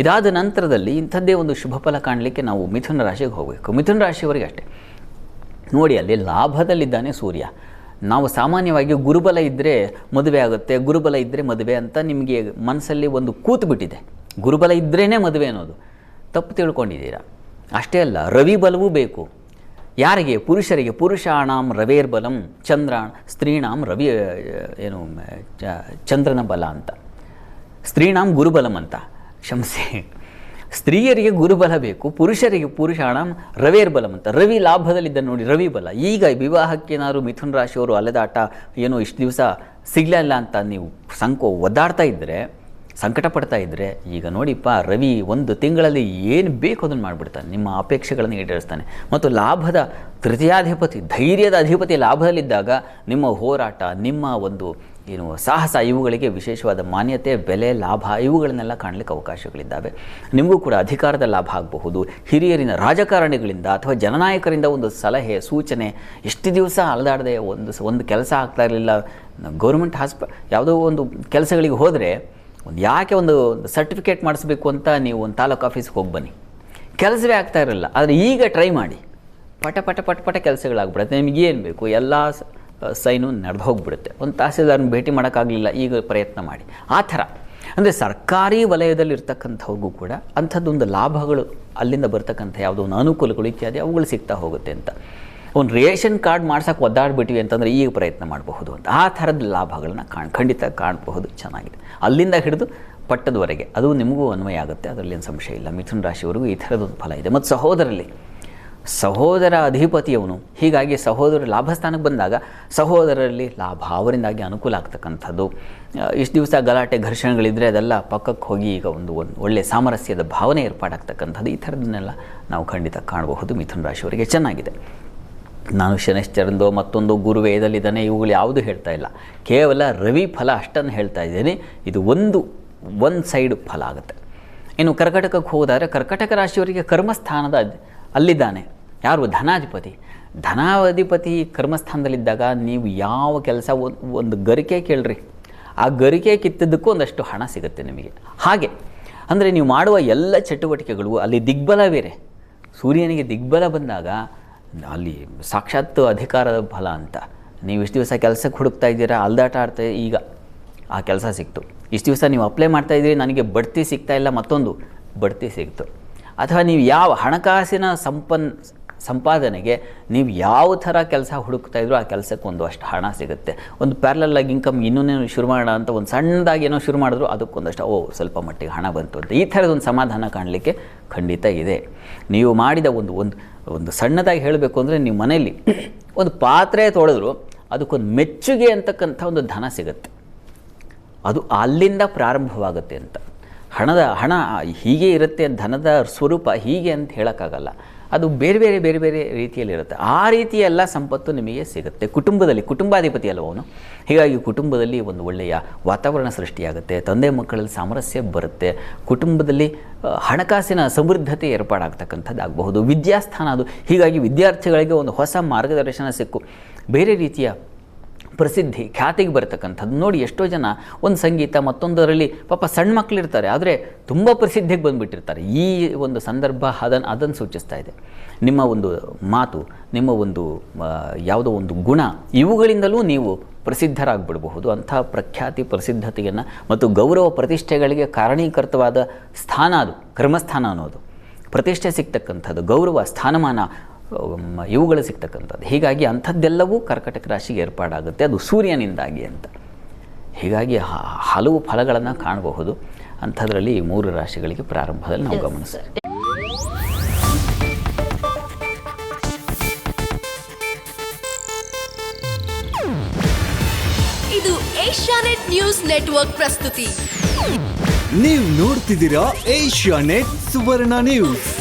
ಇದಾದ ನಂತರದಲ್ಲಿ ಇಂಥದ್ದೇ ಒಂದು ಶುಭ ಫಲ ಕಾಣಲಿಕ್ಕೆ ನಾವು ಮಿಥುನ ರಾಶಿಗೆ ಹೋಗಬೇಕು. ಮಿಥುನ ರಾಶಿಯವರಿಗೆ ಅಷ್ಟೇ. ನೋಡಿ, ಅಲ್ಲಿ ಲಾಭದಲ್ಲಿದ್ದಾನೆ ಸೂರ್ಯ. ನಾವು ಸಾಮಾನ್ಯವಾಗಿ ಗುರುಬಲ ಇದ್ದರೆ ಮದುವೆ ಆಗುತ್ತೆ, ಗುರುಬಲ ಇದ್ದರೆ ಮದುವೆ ಅಂತ ನಿಮಗೆ ಮನಸ್ಸಲ್ಲಿ ಒಂದು ಕೂತು ಬಿಟ್ಟಿದೆ. ಗುರುಬಲ ಇದ್ರೇ ಮದುವೆ ಅನ್ನೋದು. ತಪ್ಪು ತಿಳ್ಕೊಂಡಿದ್ದೀರಾ? ಅಷ್ಟೇ ಅಲ್ಲ, ರವಿ ಬಲವೂ ಬೇಕು. ಯಾರಿಗೆ? ಪುರುಷರಿಗೆ. ಪುರುಷಾಣಾಂ ರವೇರ್ ಬಲಂ ಚಂದ್ರ ಸ್ತ್ರೀಣಾಂ ರವಿ, ಏನು ಚಂದ್ರನ ಬಲ ಅಂತ. ಸ್ತ್ರೀಣಾಂ ಗುರುಬಲಂ ಅಂತ. ಕ್ಷಮಿಸಿ. ಸ್ತ್ರೀಯರಿಗೆ ಗುರುಬಲ ಬೇಕು, ಪುರುಷರಿಗೆ ಪುರುಷಾಣಂ ರವೇರ್ ಬಲಂ ಅಂತ. ರವಿ ಲಾಭದಲ್ಲಿದ್ದ ನೋಡಿ, ರವಿ ಬಲ. ಈಗ ವಿವಾಹಕ್ಕೇನಾದ್ರು ಮಿಥುನ್ ರಾಶಿಯವರು ಅಲೆದಾಟ ಏನೋ ಇಷ್ಟು ದಿವಸ ಸಿಗಲಿಲ್ಲ ಅಂತ ನೀವು ಸಂಕೋ ಒದ್ದಾಡ್ತಾ ಇದ್ದರೆ ಸಂಕಟ ಪಡ್ತಾ ಇದ್ದರೆ ಈಗ ನೋಡಿಪ್ಪ ರವಿ ಒಂದು ತಿಂಗಳಲ್ಲಿ ಏನು ಬೇಕು ಅದನ್ನು ಮಾಡಿಬಿಡ್ತಾನೆ. ನಿಮ್ಮ ಅಪೇಕ್ಷೆಗಳನ್ನು ಈಡೇರಿಸ್ತಾನೆ. ಮತ್ತು ಲಾಭದ ತೃತೀಯಾಧಿಪತಿ, ಧೈರ್ಯದ ಅಧಿಪತಿ ಲಾಭದಲ್ಲಿದ್ದಾಗ ನಿಮ್ಮ ಹೋರಾಟ, ನಿಮ್ಮ ಒಂದು ಏನು ಸಾಹಸ, ಇವುಗಳಿಗೆ ವಿಶೇಷವಾದ ಮಾನ್ಯತೆ, ಬೆಲೆ, ಲಾಭ, ಇವುಗಳನ್ನೆಲ್ಲ ಕಾಣಲಿಕ್ಕೆ ಅವಕಾಶಗಳಿದ್ದಾವೆ. ನಿಮಗೂ ಕೂಡ ಅಧಿಕಾರದ ಲಾಭ ಆಗಬಹುದು. ಹಿರಿಯರಿನ ರಾಜಕಾರಣಿಗಳಿಂದ ಅಥವಾ ಜನನಾಯಕರಿಂದ ಒಂದು ಸಲಹೆ, ಸೂಚನೆ, ಎಷ್ಟು ದಿವಸ ಅಲೆದಾಡದೆ ಒಂದು ಒಂದು ಕೆಲಸ ಆಗ್ತಾ ಇರಲಿಲ್ಲ. ಗೌರ್ಮೆಂಟ್ ಹಾಸ್ಪ, ಯಾವುದೋ ಒಂದು ಕೆಲಸಗಳಿಗೆ ಹೋದರೆ ಒಂದು ಯಾಕೆ ಒಂದು ಸರ್ಟಿಫಿಕೇಟ್ ಮಾಡಿಸ್ಬೇಕು ಅಂತ ನೀವು ಒಂದು ತಾಲೂಕು ಆಫೀಸ್ಗೆ ಹೋಗಿ ಬನ್ನಿ. ಕೆಲಸವೇ ಆಗ್ತಾ ಇರಲಿಲ್ಲ. ಆದರೆ ಈಗ ಟ್ರೈ ಮಾಡಿ. ಪಟ ಪಟ ಪಟ ಪಟ ಕೆಲಸಗಳಾಗ್ಬಿಡುತ್ತೆ. ನಿಮಗೆ ಏನು ಬೇಕು? ಎಲ್ಲ ಸೈನು ನಡೆದು ಹೋಗ್ಬಿಡುತ್ತೆ. ಒಂದು ತಹಸೀಲ್ದಾರ್ನ ಭೇಟಿ ಮಾಡೋಕ್ಕಾಗಲಿಲ್ಲ. ಈಗ ಪ್ರಯತ್ನ ಮಾಡಿ. ಆ ಥರ. ಅಂದರೆ ಸರ್ಕಾರಿ ವಲಯದಲ್ಲಿ ಇರ್ತಕ್ಕಂಥವ್ರಿಗೂ ಕೂಡ ಅಂಥದ್ದೊಂದು ಲಾಭಗಳು ಅಲ್ಲಿಂದ ಬರ್ತಕ್ಕಂಥ ಯಾವುದೋ ಒಂದು ಅನುಕೂಲಗಳು ಇತ್ಯಾದಿ ಅವುಗಳು ಸಿಗ್ತಾ ಹೋಗುತ್ತೆ ಅಂತ. ಒಂದು ರೇಷನ್ ಕಾರ್ಡ್ ಮಾಡ್ಸೋಕೆ ಒದ್ದಾಡ್ಬಿಟ್ವಿ ಅಂತಂದರೆ ಈಗ ಪ್ರಯತ್ನ ಮಾಡಬಹುದು ಅಂತ. ಆ ಥರದ ಲಾಭಗಳನ್ನ ಕಾಣ್, ಖಂಡಿತ ಕಾಣಬಹುದು, ಚೆನ್ನಾಗಿದೆ. ಅಲ್ಲಿಂದ ಹಿಡಿದು ಪಟ್ಟದವರೆಗೆ. ಅದು ನಿಮಗೂ ಅನ್ವಯ ಆಗುತ್ತೆ ಅದರಲ್ಲಿ ಏನು ಸಂಶಯ ಇಲ್ಲ. ಮಿಥುನ ರಾಶಿವರೆಗೂ ಈ ಥರದೊಂದು ಫಲ ಇದೆ. ಮತ್ತು ಸಹೋದರಲ್ಲಿ, ಸಹೋದರ ಅಧಿಪತಿಯವನು, ಹೀಗಾಗಿ ಸಹೋದರ ಲಾಭಸ್ಥಾನಕ್ಕೆ ಬಂದಾಗ ಸಹೋದರರಲ್ಲಿ ಲಾಭ ಅವರಿಂದಾಗಿ ಅನುಕೂಲ ಆಗ್ತಕ್ಕಂಥದ್ದು. ಇಷ್ಟು ದಿವಸ ಗಲಾಟೆ ಘರ್ಷಣೆಗಳಿದ್ದರೆ ಅದೆಲ್ಲ ಪಕ್ಕಕ್ಕೆ ಹೋಗಿ ಈಗ ಒಂದು ಒಂದು ಒಳ್ಳೆಯ ಸಾಮರಸ್ಯದ ಭಾವನೆ ಏರ್ಪಾಡಾಗ್ತಕ್ಕಂಥದ್ದು ಈ ಥರದನ್ನೆಲ್ಲ ನಾವು ಖಂಡಿತ ಕಾಣಬಹುದು. ಮಿಥುನ ರಾಶಿಯವರಿಗೆ ಚೆನ್ನಾಗಿದೆ. ನಾನು ಶನಿಶ್ಚರಂದು ಮತ್ತೊಂದು ಗುರುವೇದಲ್ಲಿದ್ದಾನೆ, ಇವುಗಳು ಯಾವುದು ಹೇಳ್ತಾ ಇಲ್ಲ. ಕೇವಲ ರವಿ ಫಲ ಅಷ್ಟನ್ನು ಹೇಳ್ತಾ ಇದ್ದೇನೆ. ಇದು ಒಂದು, ಒನ್ ಸೈಡ್ ಫಲ ಆಗುತ್ತೆ. ಇನ್ನು ಕರ್ಕಟಕಕ್ಕೆ ಹೋದರೆ ಕರ್ಕಟಕ ರಾಶಿಯವರಿಗೆ ಕರ್ಮಸ್ಥಾನದ ಅಲ್ಲಿದ್ದಾನೆ. ಯಾರು? ಧನಾಧಿಪತಿ. ಧನಾಧಿಪತಿ ಕರ್ಮಸ್ಥಾನದಲ್ಲಿದ್ದಾಗ ನೀವು ಯಾವ ಕೆಲಸ ಒಂದು ಗರಿಕೆ ಕೇಳ್ರಿ. ಆ ಗರಿಕೆ ಕಿತ್ತದಕ್ಕೂ ಒಂದಷ್ಟು ಹಣ ಸಿಗುತ್ತೆ ನಿಮಗೆ. ಹಾಗೆ, ಅಂದರೆ ನೀವು ಮಾಡುವ ಎಲ್ಲ ಚಟುವಟಿಕೆಗಳು ಅಲ್ಲಿ ದಿಗ್ಬಲ ಬೇರೆ. ಸೂರ್ಯನಿಗೆ ದಿಗ್ಬಲ ಬಂದಾಗ ಅಲ್ಲಿ ಸಾಕ್ಷಾತ್ ಅಧಿಕಾರದ ಫಲ ಅಂತ. ನೀವು ಇಷ್ಟು ದಿವಸ ಕೆಲಸಕ್ಕೆ ಹುಡುಕ್ತಾ ಇದ್ದೀರಾ, ಅಲ್ದಾಟ ಆಡ್ತಾ ಈಗ ಆ ಕೆಲಸ ಸಿಕ್ತು. ಇಷ್ಟು ದಿವಸ ನೀವು ಅಪ್ಲೈ ಮಾಡ್ತಾ ಇದ್ದೀರಿ, ನನಗೆ ಬಡ್ತಿ ಸಿಗ್ತಾ ಇಲ್ಲ, ಮತ್ತೊಂದು ಬಡ್ತಿ ಸಿಕ್ತು ಅಥವಾ ನೀವು ಯಾವ ಹಣಕಾಸಿನ ಸಂಪನ್, ಸಂಪಾದನೆಗೆ ನೀವು ಯಾವ ಥರ ಕೆಲಸ ಹುಡುಕ್ತಾ ಇದ್ರು ಆ ಕೆಲಸಕ್ಕೆ ಒಂದು ಅಷ್ಟು ಹಣ ಸಿಗುತ್ತೆ. ಒಂದು ಪ್ಯಾರಲಲ್ ಆಗಿ ಇನ್ಕಮ್ ಇನ್ನೂ ಶುರು ಮಾಡೋಣ ಅಂತ ಒಂದು ಸಣ್ಣದಾಗಿ ಏನೋ ಶುರು ಮಾಡಿದ್ರು ಅದಕ್ಕೊಂದಷ್ಟು ಓ, ಸ್ವಲ್ಪ ಮಟ್ಟಿಗೆ ಹಣ ಬಂತು ಅಂತ. ಈ ಥರದ ಒಂದು ಸಮಾಧಾನ ಕಾಣಲಿಕ್ಕೆ ಖಂಡಿತ ಇದೆ. ನೀವು ಮಾಡಿದ ಒಂದು ಒಂದು ಒಂದು ಸಣ್ಣದಾಗಿ ಹೇಳಬೇಕು ಅಂದರೆ ನೀವು ಮನೆಯಲ್ಲಿ ಒಂದು ಪಾತ್ರೆ ತೊಳೆದ್ರು ಅದಕ್ಕೊಂದು ಮೆಚ್ಚುಗೆ ಅಂತಕ್ಕಂಥ ಒಂದು ಧನ ಸಿಗುತ್ತೆ. ಅದು ಅಲ್ಲಿಂದ ಪ್ರಾರಂಭವಾಗುತ್ತೆ ಅಂತ. ಹಣದ ಹಣ ಹೀಗೆ ಇರುತ್ತೆ ಧನದ ಸ್ವರೂಪ ಹೀಗೆ ಅಂತ ಹೇಳೋಕ್ಕಾಗಲ್ಲ. ಅದು ಬೇರೆ ಬೇರೆ ಬೇರೆ ಬೇರೆ ರೀತಿಯಲ್ಲಿರುತ್ತೆ ಆ ರೀತಿಯ ಎಲ್ಲ ಸಂಪತ್ತು ನಿಮಗೆ ಸಿಗುತ್ತೆ. ಕುಟುಂಬದಲ್ಲಿ ಕುಟುಂಬಾಧಿಪತಿ ಅಲ್ಲವನು ಹೀಗಾಗಿ ಕುಟುಂಬದಲ್ಲಿ ಒಂದು ಒಳ್ಳೆಯ ವಾತಾವರಣ ಸೃಷ್ಟಿಯಾಗುತ್ತೆ. ತಂದೆ ಮಕ್ಕಳಲ್ಲಿ ಸಾಮರಸ್ಯ ಬರುತ್ತೆ. ಕುಟುಂಬದಲ್ಲಿ ಹಣಕಾಸಿನ ಸಮೃದ್ಧತೆ ಏರ್ಪಾಡಾಗ್ತಕ್ಕಂಥದ್ದು ಆಗಬಹುದು ವಿದ್ಯಾಸ್ಥಾನ ಅದು. ಹೀಗಾಗಿ ವಿದ್ಯಾರ್ಥಿಗಳಿಗೆ ಒಂದು ಹೊಸ ಮಾರ್ಗದರ್ಶನ ಸಿಕ್ಕು. ಬೇರೆ ರೀತಿಯ ಪ್ರಸಿದ್ಧಿ, ಖ್ಯಾತಿಗೆ ಬರ್ತಕ್ಕಂಥದ್ದು. ನೋಡಿ, ಎಷ್ಟೋ ಜನ ಒಂದು ಸಂಗೀತ ಮತ್ತೊಂದರಲ್ಲಿ ಪಾಪ ಸಣ್ಣ ಮಕ್ಕಳಿರ್ತಾರೆ ಆದರೆ ತುಂಬ ಪ್ರಸಿದ್ಧಿಗೆ ಬಂದುಬಿಟ್ಟಿರ್ತಾರೆ. ಈ ಒಂದು ಸಂದರ್ಭ ಅದನ್ನು ಅದನ್ನು ಸೂಚಿಸ್ತಾ ಇದೆ. ನಿಮ್ಮ ಒಂದು ಮಾತು, ನಿಮ್ಮ ಒಂದು ಯಾವುದೋ ಒಂದು ಗುಣ, ಇವುಗಳಿಂದಲೂ ನೀವು ಪ್ರಸಿದ್ಧರಾಗ್ಬಿಡಬಹುದು. ಅಂಥ ಪ್ರಖ್ಯಾತಿ, ಪ್ರಸಿದ್ಧತೆಯನ್ನು ಮತ್ತು ಗೌರವ ಪ್ರತಿಷ್ಠೆಗಳಿಗೆ ಕಾರಣೀಕರ್ತವಾದ ಸ್ಥಾನ ಅದು, ಕರ್ಮಸ್ಥಾನ ಅನ್ನೋದು. ಪ್ರತಿಷ್ಠೆ ಸಿಗ್ತಕ್ಕಂಥದ್ದು, ಗೌರವ, ಸ್ಥಾನಮಾನ ಇವುಗಳು ಸಿಗ್ತಕ್ಕಂಥದ್ದು. ಹೀಗಾಗಿ ಅಂಥದ್ದೆಲ್ಲವೂ ಕರ್ಕಟಕ ರಾಶಿಗೆ ಏರ್ಪಾಡಾಗುತ್ತೆ. ಅದು ಸೂರ್ಯನಿಂದಾಗಿ ಅಂತ. ಹೀಗಾಗಿ ಹಲವು ಫಲಗಳನ್ನು ಕಾಣಬಹುದು. ಅಂಥದ್ರಲ್ಲಿ ಈ ಮೂರು ರಾಶಿಗಳಿಗೆ ಪ್ರಾರಂಭದಲ್ಲಿ ನಾವು ಗಮನಿಸ್ತೇವೆ ಇದು ಏಷ್ಯಾನೆಟ್ ನ್ಯೂಸ್ ನೆಟ್ವರ್ಕ್ ಪ್ರಸ್ತುತಿ. ನೀವು ನೋಡ್ತಿದ್ದೀರಾ ಏಷ್ಯಾ ನೆಟ್ ಸುವರ್ಣ ನ್ಯೂಸ್.